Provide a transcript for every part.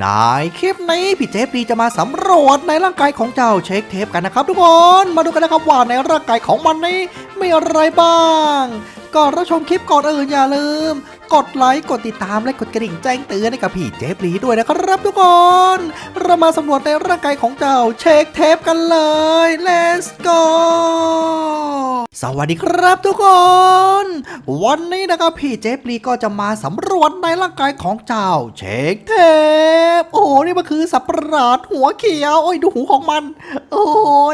ในคลิปนี้พี่เจฟดีจะมาสำรวจในร่างกายของเจ้าเช็คเทปกันนะครับ ทุกคนมาดูกันนะครับว่าในร่างกายของมันนี้มีอะไรบ้างก่อนรับชมคลิปก่อนอื่นอย่าลืม กดไลค์กดติดตามและกดกระดิ่งแจ้งเตือนให้กับพี่เจฟลีด้วยนะครับทุกคนเรามาสำรวจในร่างกายของเจ้าเช็คเทปกันเลย let's go สวัสดีครับทุกคน วันนี้นะครับพี่เจฟลีก็จะมาสำรวจในร่างกายของเจ้า เช็คเทปโอ้โหนี่มันคือสัตว์ปะหลาดหัวเขียวโอ้ยดูหูของมัน โอ้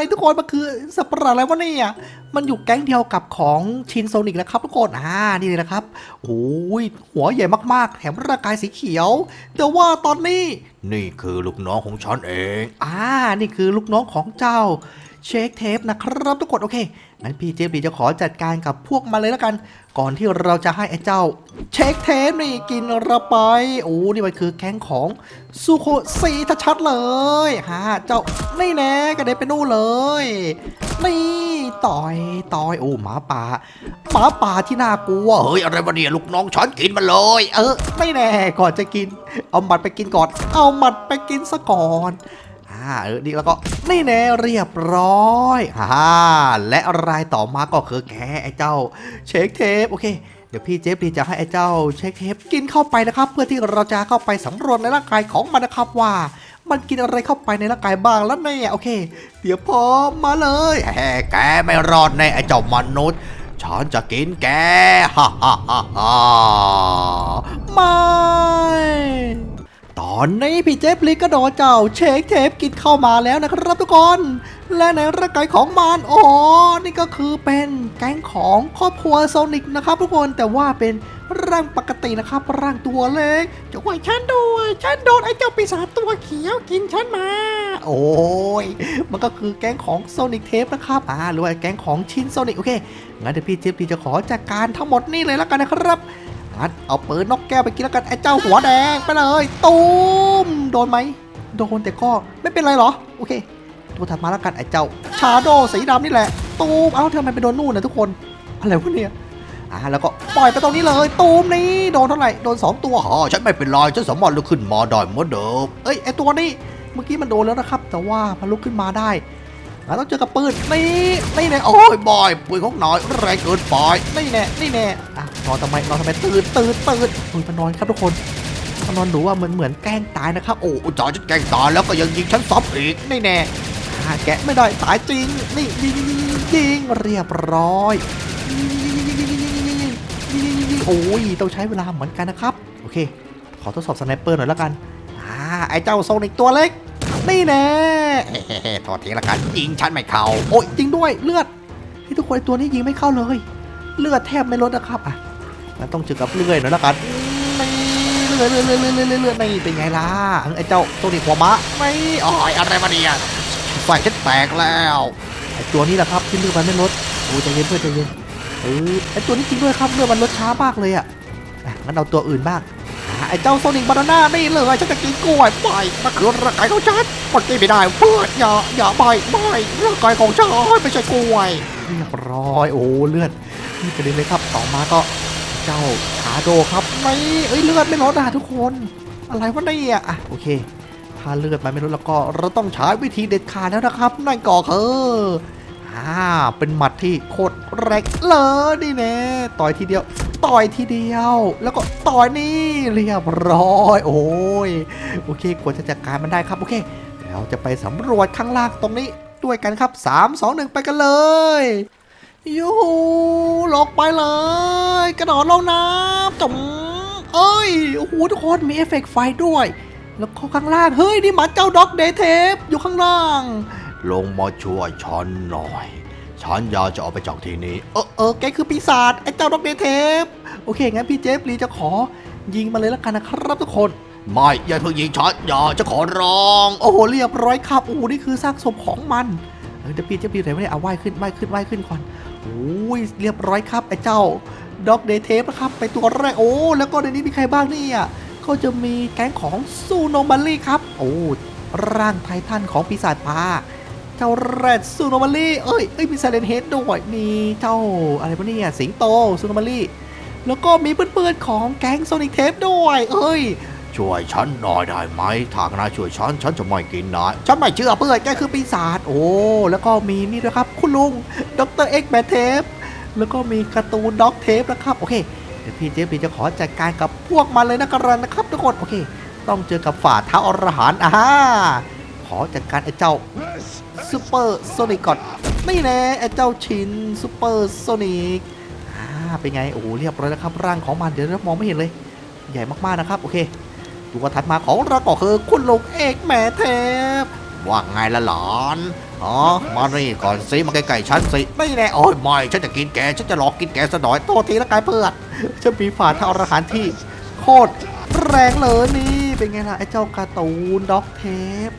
ยทุกคนมันคือสัตว์ประหลาดอะไรวะเนี่ยมันอยู่แก๊งเดียวกับของชินโซนิกนะครับทุกคนอ่านี่เลยนะครับโอ้ยหัวใหญ่มากๆ แถมร่างกายสีเขียว แต่ว่าตอนนี้ นี่คือลูกน้องของฉันเอง อ่า นี่คือลูกน้องของเจ้าเช็คเทปนะครับทุกคนโอเค งั้นพี่เจฟดีจะขอจัดการกับพวกมันเลยแล้วกัน ก่อนที่เราจะให้ไอ้เจ้า เช็คเทปนี่กินเราไป โอ้นี่มันคือแก๊งของซูโคซีชัดๆเลยฮะเจ้านี่แน่กระเด็นไปนู่นเลยนี่ต่อยต่อยโอ้หมาป่าหมาป่าที่น่ากลัวเฮ้ยอะไรวะเนี่ยลูกน้องฉันกินมันเลย เออไม่แน่ก่อนจะกิน เอาหมัดไปกินก่อน เอาหมัดไปกินซะก่อน เออนี่แล้วก็นี่แน่เรียบร้อยฮ่าและรายต่อมาก็คือแกไอ้เจ้า เช็คเทปโอเคเดี๋ยวพี่เจฟดีจะให้ไอ้เจ้าเช็คเทปกินเข้าไปนะครับ เพื่อที่เราจะเข้าไปสำรวจในร่างกายของมันนะครับว่ามันกินอะไรเข้าไปในร่างกายบ้างแล้วเนี่ยโอเค เดี๋ยวพร้อมมาเลยแหแกไม่รอดแน่ไอ้เจ้ามนุษย์ฉันจะกินแกฮ่าฮ่าฮ่าฮ่าไม่ ตอนนี้พี่เจฟลีก็โดนเจ้าเช็คเทปกินเข้ามาแล้วนะครับทุกคน และในร่างกายของมันโอ้นี่ก็คือเป็นแก๊งของครอบครัวโซนิกนะครับทุกคนแต่ว่าเป็นร่างปกตินะครับ ร่างตัวเล็กจะว่าฉันด้วยฉันโดนไอ้เจ้าปีศาจตัวเขียวกินฉันมา โอ้ยมันก็คือแก๊งของโซนิกเทปนะครับอ่าหรือว่าแก๊งของชินโซนิกโอเคงั้นเดี๋ยวพี่เจฟดีจะขอจัดการทั้งหมดนี่เลยแล้วกันนะครับ งั้นเอาปืนนกแก้วไปกินแล้วกันไอ้เจ้าหัวแดงไปเลยตูมโดนไหมโดนแต่ก็ไม่เป็นไรหรอ โอเคตัวถัดมาแล้วกันไอ้เจ้า ชาโดสีดำนี่แหละ ตูมเอ้าทำไมไปโดนนู่นนะทุกคน อะไรวะเนี่ยอ่าแล้วก็ปล่อยไปตรงนี้เลย ตูมนี่โดนเท่าไหร่โดนสองตัวอ๋อฉันไม่เป็นไรฉันสามารถลุกขึ้นมาได้เหมือนเดิมเอ้ยไอ้ตัวนี้เมื่อกี้มันโดนแล้วนะครับ แต่ว่ามันลุกขึ้นมาได้ เราต้องเจอกับปืนนี่นี่แน่โอ้ยบอยปืยของน้อยแรงเกินปอยนี่แน่นี่แน่อะนอนทำไมนอนทำไมตื่นตื่นตื่นปุยมันอนครับทุกคนมันนอนูว่าเหมือนเหมือนแกล้งตายนะครับโอ้จอจะแกล้งตายแล้วก็ยังยิงฉันซ้อมอีกนี่แน่แกะไม่ได้ตายจริงนี่ยิงยิงเรียบร้อยโอ้ยต้องใช้เวลาเหมือนกันนะครับ โอเค ขอทดสอบสไนเปอร์หน่อยแล้วกันอ่าไอ้เจ้าโซนิกตัวเล็ก นี่แน่เฮ้ๆโทษทีละกันยิงฉันไม่เข้า โอ้ยจริงด้วยเลือดที่ทุกคนไอ้ตัวนี้ยิงไม่เข้าเลย เลือดแทบไม่ลดนะครับอะแล้วต้องเจอกับเลื่อยหน่อยแล้วกันนี่เลื่อยเลื่อยเลื่อยเลื่อยเลื่อยเลื่อยนี่เป็นไงล่ะไอ้เจ้าโซนิกหัวมะไม่อ๋อยอะไรมาเนี่ยไฟฉันแตกแล้วไอ้ตัวนี้แหละครับที่เลือดมันไม่ลดโอ้ใจเย็นเพื่อนใจเย็นเออไอ้ตัวนี้จริงด้วยครับเลือดมันลดช้ามากเลยอะอะงั้นเอาตัวอื่นบ้างอะ ไอ้เจ้าโซนิกบานาน่านี่เลยฉันจะกินกล้วยไปมันคือร่างกายของฉันมันกินไม่ได้เพื่อนอย่าอย่าไปไม่ร่างกายของฉันไม่ใช่กล้วยเรียบร้อยโอ้เลือดนี่กระเด็นเลยครับต่อมาก็เจ้าชาโดครับไม่เอ้ยเลือดไม่ลดอะทุกคน อะไรวะเนี่ยอะโอเค ถ้าเลือดมันไม่ลดแล้วก็เราต้องใช้วิธีเด็ดขาดแล้วนะครับนั่นก็คืออ่าเป็นหมัดที่โคตรแรงเลยนี่แน่ต่อยทีเดียว ต่อยทีเดียว แล้วก็ต่อยนี่เรียบร้อย โอ้ยโอเคกว่าจะจัดการมันได้ครับโอเคเราจะไปสำรวจข้างล่างตรงนี้ด้วยกันครับ 3 2 1 ไปกันเลยยูหูลงไปเลย กระโดดลงน้ำจมเอ้ยโอ้โหทุกคนมีเอฟเฟกต์ไฟด้วย แล้วก็ข้างล่าง เฮ้ย นี่หมาเจ้าด็อกเดเทปอยู่ข้างล่าง ลงมาช่วยฉันหน่อย ฉันอยากจะออกไปจากที่นี้ เออเออแกคือปีศาจไอ้เจ้าด็อกเดย์เทปโอเคงั้นพี่เจฟลีจะขอยิงมาเลยแล้วกันนะครับทุกคนไม่อย่าเพิ่งยิงฉันอย่าจะขอร้อง โอ้โหเรียบร้อยครับโอ้โหนี่คือซากศพของมันเออเดี๋ยวพี่เจฟลีไหนไม่ได้เอาไหว้ขึ้นไหว้ขึ้นไหว้ขึ้นก่อนโอ้ยเรียบร้อยครับไอ้เจ้าด็อกเดย์เทปนะครับไปตัวแรกโอ้แล้วก็ในนี้มีใครบ้างเนี่ยก็จะมีแก๊งของซูโนมารีครับ โอ้ร่างไททันของปีศาจปลา เจ้าแรดซูโนมารีเอ้ยเอ้ยมีไซเลนเฮดด้วยมีเจ้าอะไรพวกนี้สิงโตซูโนมารีแล้วก็มีเพื่อนๆของแก๊งโซนิกเทปด้วย เอ้ย ช่วยฉันหน่อยได้ไหมถ้านายช่วยฉัน ฉันจะไม่กินนายฉันไม่เชื่อเพื่อนแกคือปีศาจ โอ้ แล้วก็มีนี่ด้วยครับ คุณลุงดรเอ็กแมทเทป แล้วก็มีการ์ตูนด็อกเทปนะครับ โอเค เดี๋ยวพี่เจฟบีจะขอจัดการกับพวกมันเลยนะครับนะครับทุกคน โอเค ต้องเจอกับฝ่าเท้าอรหันต์อ่า อจัดการไอ้เจ้าซูเปอร์โซนิกก่อนนี่แน่ไอ้เจ้าชินซูเปอร์โซนิกอ่าเป็นไง โอ้โหเรียบร้อยแล้วครับร่างของมันเดี๋ยวเรามองไม่เห็นเลย ใหญ่มากๆนะครับ โอเคตัวถัดมาของเราก็คือคุณลุงเอกแม่เทพว่าไงล่ะหลานอ๋อ มานี่ก่อนสิมาใกล้ๆฉันสิ ไม่แน่โอ้ยไม่ฉันจะกินแก ฉันจะหลอกกินแกซะหน่อย โทษทีละกายเพื่อนจะมีฝ่าเท้าอรหันที่โคตรแรงเลยนี่ เป็นไงล่ะไอ้เจ้าการ์ตูนด็อกเทป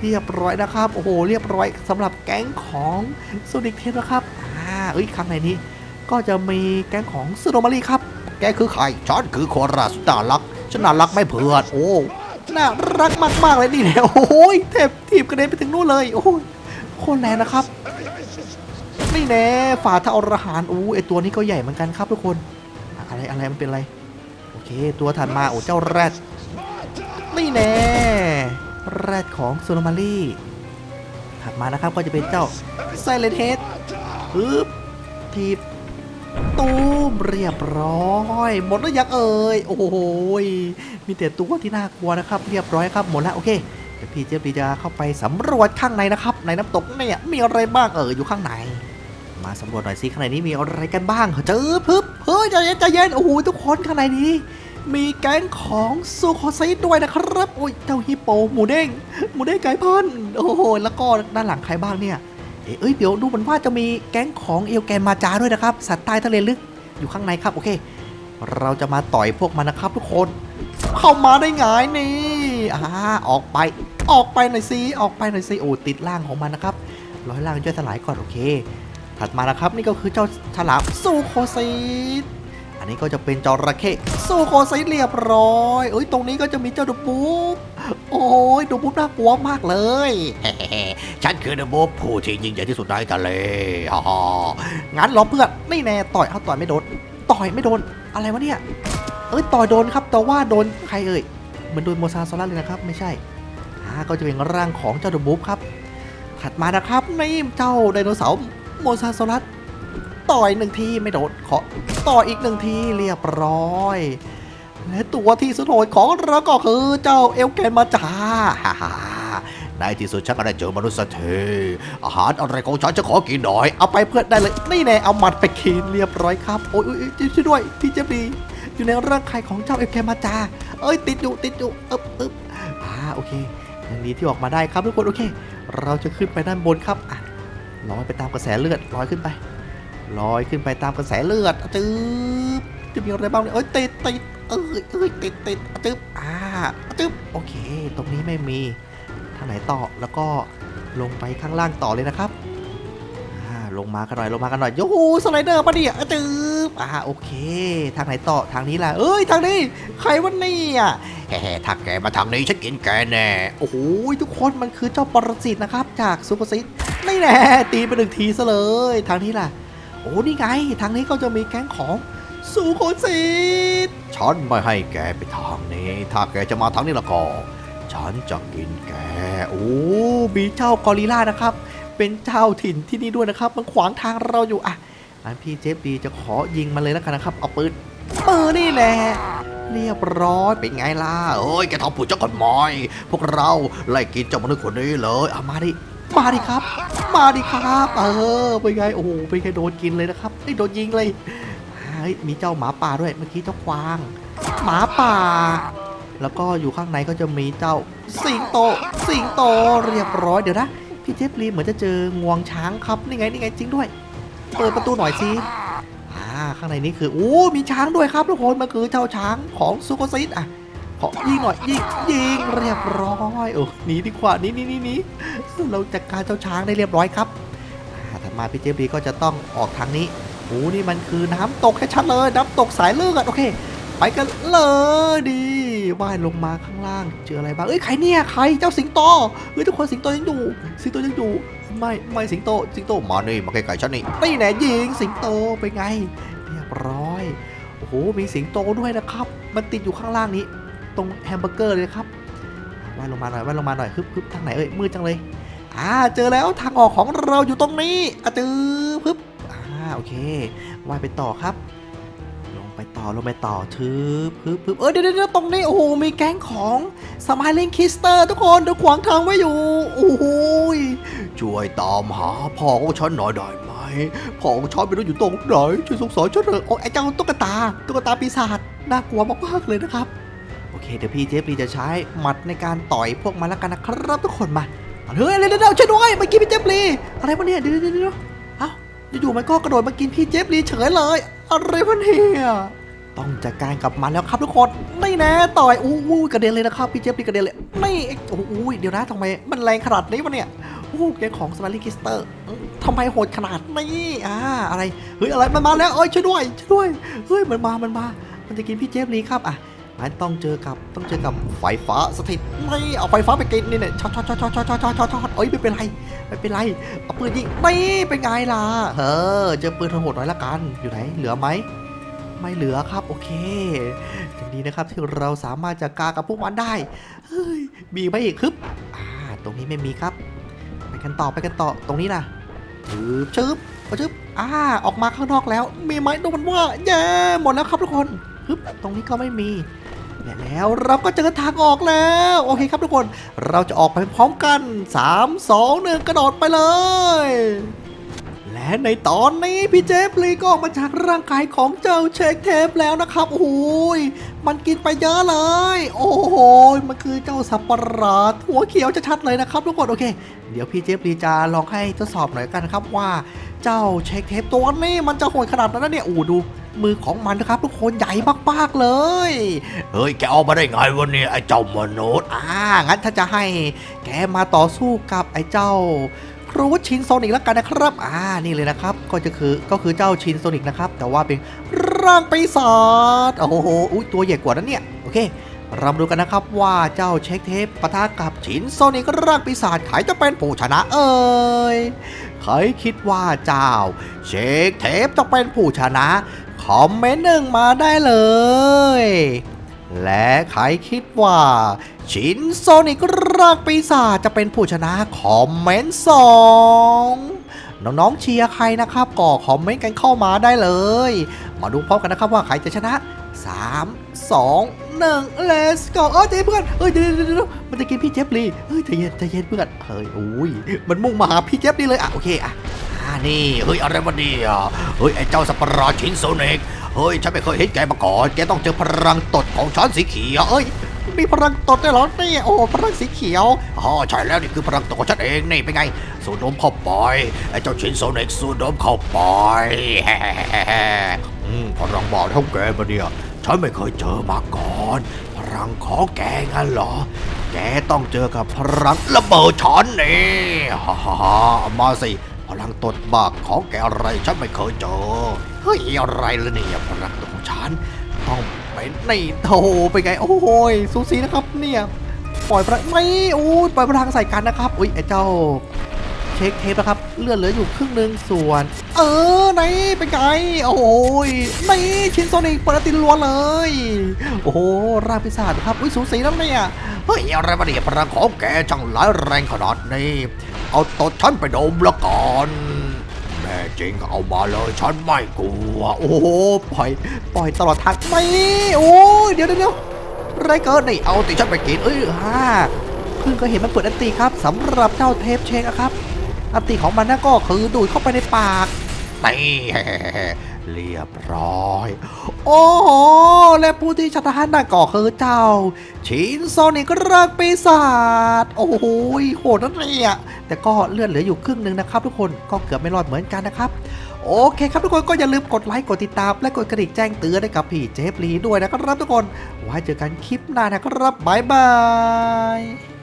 เรียบร้อยนะครับ โอ้โห เรียบร้อยสำหรับแก๊งของโซนิกเทปนะครับ อ่า เอ้ยข้างในนี้ก็จะมีแก๊งของซูโนมารีครับ แกคือใครฉันคือโคราสุดารักฉันน่ารักไม่เพื่อโอ้น่ารักมากๆเลยนี่แหละโอ้ยเทปทีบกระเด็นไปถึงนู่นเลย โอ้ยโคตรแรงนะครับนี่แน่ฝ่าเท้าอรหันต์อู้ไอตัวนี้ก็ใหญ่เหมือนกันครับทุกคนอะอะไรอะไรมันเป็นอะไร โอเค ตัวถัดมาโอ้เจ้าแรดนี่แน่ แรดของโซโนมารีถัดมานะครับก็จะเป็นเจ้าไซเลนเฮดปึ๊บทีบตูมเรียบร้อย หมดแล้วยังเอ่ย โอ้โหยมีแต่ตัวที่น่ากลัวนะครับ เรียบร้อยครับหมดแล้วโอเคเดี๋ยวพี่เจฟดีจะเข้าไปสำรวจข้างในนะครับ ในน้ำตกเนี่ยมีอะไรบ้างเอออยู่ข้างใน มาสำรวจหน่อยสิข้างในนี้มีอะไรกันบ้างเจอปึ๊บเฮ้ยใจเย็นใจเย็นโอ้โหทุกคนข้างในนี้ มีแก๊งของซูโคไซด์ด้วยนะครับ โอ้ยเจ้าฮิปโป หมูเด้ง หมูเด้งไก่พันธุ์โอ้โห แล้วก็ด้านหลังใครบ้างเนี่ยเอ้ยเอ้ย เดี๋ยวดูเหมือนว่าจะมีแก๊งของเอลแกนมาจาด้วยนะครับ สัตว์ใต้ทะเลลึก อยู่ข้างในครับ โอเค เราจะมาต่อยพวกมันนะครับทุกคน เข้ามาได้ไงนี่ อ่า ออกไป ออกไปหน่อยสิ ออกไปหน่อยสิ โอ้ ติดร่างของมันนะครับ ร้อยร่างย่อยสลายก่อน โอเค ถัดมานะครับ นี่ก็คือเจ้าฉลามซูโคไซด์ นนี้ก็จะเป็นจระเข้ซูโคไซเรียบร้อยเอ้ยตรงนี้ก็จะมีเจ้าดูบูบโอ้ยดูบูบน่ากลัวมากเลยฉันคือเดอะโบผู้ที่ยิ่งใหญ่ที่สุดในทะเลฮ่าฮ่างั้นรอเพื่อนนี่แน่ต่อยเอาต่อยไม่โดนต่อยไม่โดนอะไรวะเนี่ยเอ้ยต่อยโดนครับแต่ว่าโดนใครเอ่ยเหมือนโดนโมซาโซล่าเลยนะครับไม่ใช่อ่าก็จะเป็นร่างของเจ้าดูบูบครับถัดมานะครับนี่เจ้าไดโนเสาร์โมซาโซลัส ต่อยหนึ่งทีไม่โดนขอต่อยอีกหนึ่งทีเรียบร้อย และตัวที่สุดโหดของเราก็คือเจ้าเอลแกนมาจาฮ่าในที่สุดฉันก็ได้เจอมนุษย์สักทีอาหารอะไรของฉันจะขอกินหน่อย เอาไปเพื่อนได้เลย นี่แน่เอาหมัดไปกินเรียบร้อยครับ โอ้ยช่วยด้วยพี่เจบีอยู่ในร่างกายของเจ้าเอลแกนมาจาเอ้ยติดอยู่ติดอยู่อึ๊บอึ๊บอ่าโอเคอย่างนี้ที่ออกมาได้ครับทุกคนโอเค เราจะขึ้นไปด้านบนครับอะลอยไปตามกระแสเลือดลอยขึ้นไป ลอยขึ้นไปตามกระแสเลือดจึ๊บจะมีอะไรบ้างเนี่ยเอ้ยติดติดเอ้ยเอ้ยติดติดจึ๊บอ่าจึ๊บโอเค ตรงนี้ไม่มีทางไหนต่อแล้วก็ลงไปข้างล่างต่อเลยนะครับอ่าลงมากันหน่อยลงมากันหน่อยโยหูสไลเดอร์ปะเนี่ยจึ๊บอ่าโอเค ทางไหนต่อทางนี้ล่ะเอ้ยทางนี้ ใครวะเนี่ยแฮ่ถ้าแกมาทางนี้ฉันกินแกแน่โอ้โหทุกคนมันคือเจ้าปรสิตนะครับ จากซูเปอร์ซิตนี่แน่ตีไปหนึ่งทีซะเลย ทางนี้ล่ะ โอ้นี่ไง ทางนี้ก็จะมีแก๊งของซูโคซิตฉันไม่ให้แกไปทางนี้ ถ้าแกจะมาทางนี้ละก็ฉันจะกินแก โอ้มีเจ้ากอริล่านะครับ เป็นเจ้าถิ่นที่นี่ด้วยนะครับ มันขวางทางเราอยู่อะอันพี่เจฟดีจะขอยิงมันเลยแล้วกันนะครับ เอาปืนปืนนี่แหละเรียบร้อยเป็นไงล่ะเอ้ยแกทำผู้เจ้าก่อนมอยพวกเราไล่กินเจ้ามนุษย์คนนี้เลยเอามาดิ มาดิครับ มาดิครับ เออเป็นไงโอ้โหเป็นไงโดนกินเลยนะครับไอ้โดนยิงเลยเฮ้ยมีเจ้าหมาป่าด้วยเมื่อกี้เจ้ากวาง หมาป่า แล้วก็อยู่ข้างในก็จะมีเจ้า สิงโต สิงโตเรียบร้อยเดี๋ยวนะพี่เจฟลีเหมือนจะเจองวงช้างครับนี่ไงนี่ไงจริงด้วย เปิดประตูหน่อยสิอ่าข้างในนี้คือโอ้มีช้างด้วยครับทุกคนมันคือเจ้าช้างของซูโกซิตอะ ขอยิงหน่อยยิงยิงเรียบร้อยเออหนีดีกว่านี่นี่นี่นี่เราจัดการเจ้าช้างได้เรียบร้อยครับถัดมาพี่เจฟลีก็จะต้องออกทางนี้โอ้นี่มันคือน้ำตกชัดเลยน้ำตกสายเลือดโอเค ไปกันเลยดีว่ายลงมาข้างล่างเจออะไรบ้างเอ้ยใครเนี่ยใครเจ้าสิงโตเฮ้ยทุกคนสิงโตยังอยู่สิงโตยังอยู่ไม่ไม่สิงโตสิงโตมานี่มาใกล้ๆฉันนี่นี่แน่ยิงสิงโตไปไงเรียบร้อยโอ้โหมีสิงโตด้วยนะครับ มันติดอยู่ข้างล่างนี้ ตรงแฮมเบอร์เกอร์เลยครับว่ายลงมาหน่อยว่ายลงมาหน่อยฮึบฮึบทางไหนเอ้ยมืดจังเลย อ่าเจอแล้วทางออกของเราอยู่ตรงนี้อะจือฮึบอ่าโอเคว่ายไปต่อครับ ลงไปต่อลงไปต่อทึบฮึบฮึบเออเดี๋ยวเดี๋ยวตรงนี้โอ้โหมีแก๊งของสมายลิงคิสเตอร์ ทุกคนเดี๋ยวขวางทางไว้อยู่โอ้โหยช่วยตามหาพ่อของฉันหน่อยได้ไหมพ่อของฉันไม่รู้อยู่ตรงไหนช่วยสงสารฉันเถอะโอ้ไอ้เจ้าตุ๊กตาตุ๊กตาปีศาจน่ากลัวมากๆเลยนะครับ โอเคเดี๋ยวพี่เจฟรีจะใช้หมัดในการต่อยพวกมันแล้วกันนะครับทุกคนมาเฮ้ยเดี๋ยวเดี๋ยวช่วยด้วยเมื่อกี้พี่เจฟรีอะไรวะเนี่ยเดี๋ยวเดี๋ยวเดี๋ยวเอ้าอยู่ๆมันก็กระโดดมากินพี่เจฟรีเฉยเลยอะไรวะเนี่ยต้องจัดการกับมันแล้วครับทุกคนไม่แน่ต่อยอู้กระเด็นเลยนะครับพี่เจฟรีกระเด็นเลยไม่โอ้โหเดี๋ยวนะทำไมมันแรงขนาดนี้วะเนี่ยโอ้โหแกงของสมาริคิสเตอร์ทำไมโหดขนาดนี้อ่าอะไรเฮ้ยอะไรมันมาแล้วเอ้ยช่วยด้วยช่วยด้วยเฮ้ยมันมามันมา มันจะกินพี่เจฟรีครับอะ มันต้องเจอกับต้องเจอกับไฟฟ้าสถิตไม่เอาไฟฟ้าไปกินนี่เนี่ยช็อตช็อตช็อตช็อตช็อตช็อตช็อตช็อตช็อตเอ้ยไม่เป็นไรไม่เป็นไรเอาปืนยิงไม่เป็นไงล่ะเออเจอปืนโหดหน่อยละกันอยู่ไหนเหลือไหมไม่เหลือครับโอเคอย่างนี้นะครับที่เราสามารถจะกากับพวกมันได้เฮ้ยมีไหมอีกครับอ่าตรงนี้ไม่มีครับ ไปกันต่อไปกันต่อตรงนี้นะชึบชึบชึบอ่าออกมาข้างนอกแล้ว มีไหมดูมันว่าแย่หมดแล้วครับทุกคนฮึบตรงนี้ก็ไม่มี และแล้วเราก็เจอทางออกแล้ว โอเคครับทุกคน เราจะออกไปพร้อมกัน 3 2 1 กระโดดไปเลย และในตอนนี้พี่เจฟลีก็ออกมาจากร่างกายของเจ้าเชคเทปแล้วนะครับโอ้ยมันกินไปเยอะเลย โอ้โหมันคือเจ้าสับปะหลาดหัวเขียวจะชัดเลยนะครับทุกคนโอเค เดี๋ยวพี่เจฟลีจะลองให้ทดสอบหน่อยกันครับว่า เจ้าเชคเทปตัวนี้มันจะโหดขนาดนั้นนะเนี่ยโอ้ดู มือของมันนะครับทุกคนใหญ่มากๆเลย เฮ้ยแกเอามาได้ไงวะเนี่ยไอ้เจ้ามนุษย์อ่างั้นถ้าจะให้แกมาต่อสู้กับไอ้เจ้าครูชินโซนิกแล้วกันนะครับ อ่า นี่เลยนะครับ ก็จะคือ ก็คือเจ้าชินโซนิกนะครับ แต่ว่าเป็นร่างปีศาจ โอ้โห อุ้ยตัวใหญ่กว่านั้นเนี่ย โอเค เรามาดูกันนะครับว่าเจ้าเช็คเทปปะทะกับชินโซนิกร่างปีศาจใครจะเป็นผู้ชนะเอ่ยใครคิดว่าเจ้า เช็คเทปจะเป็นผู้ชนะ คอมเมนต์หนึ่งมาได้เลย และใครคิดว่า ชินโซนิกร่างปีศาจจะเป็นผู้ชนะคอมเมนต์สองน้องๆเชียร์ใครนะครับก็คอมเมนต์กันเข้ามาได้เลย มาดูพร้อมกันนะครับว่าใครจะชนะ 3 2 1 let's go เอ้ยเจ๊เพื่อนเอ้ยเดี๋ยวเดี๋ยวเดี๋ยวมันจะกินพี่เจฟลีเฮ้ยใจเย็นใจเย็นเพื่อนเฮ้ยโอ้ยมันมุ่งมาหาพี่เจฟลีเลยอะโอเคอะ นี่เฮ้ยอะไรวะเนี่ยเฮ้ยไอ้เจ้าสัตว์ชินโซเนกเฮ้ยฉันไม่เคยเห็นแกมาก่อนแกต้องเจอพลังตดของช้อนสีเขียวเอ้ยมีพลังตดได้หรอเนี่ยโอ้พลังสีเขียวอ๋อใช่แล้วนี่คือพลังตดของฉันเองนี่เป็นไง สูดดมเข้าไปไอ้เจ้าชินโซเนกสูดดมเข้าไปอืมพลังบอกเท่าแกมาเนี่ยฉันไม่เคยเจอมาก่อนพลังของแกงั้นเหรอ แกต้องเจอกับพลังระเบิดช้อนนี่ฮ่าฮ่ามาสิ ลังตดบากของแกอะไรฉันไม่เคยเจอ เฮ้ยอะไรล่ะเนี่ยพลังตดของฉันต้องเป็นนี่โถไปไง โอ้โหยสูสีนะครับเนี่ย ปล่อยพลังไม่โอ้ยปล่อยพลังใส่กันนะครับอุ้ยไอ้เจ้า เช็คเทปนะครับ เลือดเหลืออยู่ครึ่งหนึ่งส่วน เออไหนเป็นไง โอ้ยไหนชินโซนิกเปิดตินล้วนเลย โอ้โหรางปีศาจครับอุ้ยสูสีแล้วเนี่ยเฮ้ยอะไรมาเนี่ยพลังของแกช่างร้ายแรงขนาดนี้ เอาตดฉันไปดมละก่อนแน่จริงเอามาเลยฉันไม่กลัว โอ้โหปล่อย ปล่อยตลอดทางไม่โอ้ยเดี๋ยวเดี๋ยวไรเกินนี่เอาติฉันไปกินเอ้ยฮ่าเพิ่งก็เห็นมันเปิดอันตีครับสำหรับเจ้าเทปเชคอะครับ อันตีของมันนั่นก็คือดูดเข้าไปในปากนี่เรียบร้อย โอ้โห และผู้ที่ชนะนั่นก็คือเจ้า ชินโซนิกรักปีศาจโอ้โหโหดนั่นเนี่ยแต่ก็เลือดเหลืออยู่ครึ่งหนึ่งนะครับ ทุกคนก็เกือบไม่รอดเหมือนกันนะครับโอเคครับทุกคนก็อย่าลืมกดไลค์กดติดตาม และกดกระดิ่งแจ้งเตือนให้กับพี่เจฟลีด้วยนะครับทุกคนไว้เจอกันคลิปหน้านะครับบ๊ายบาย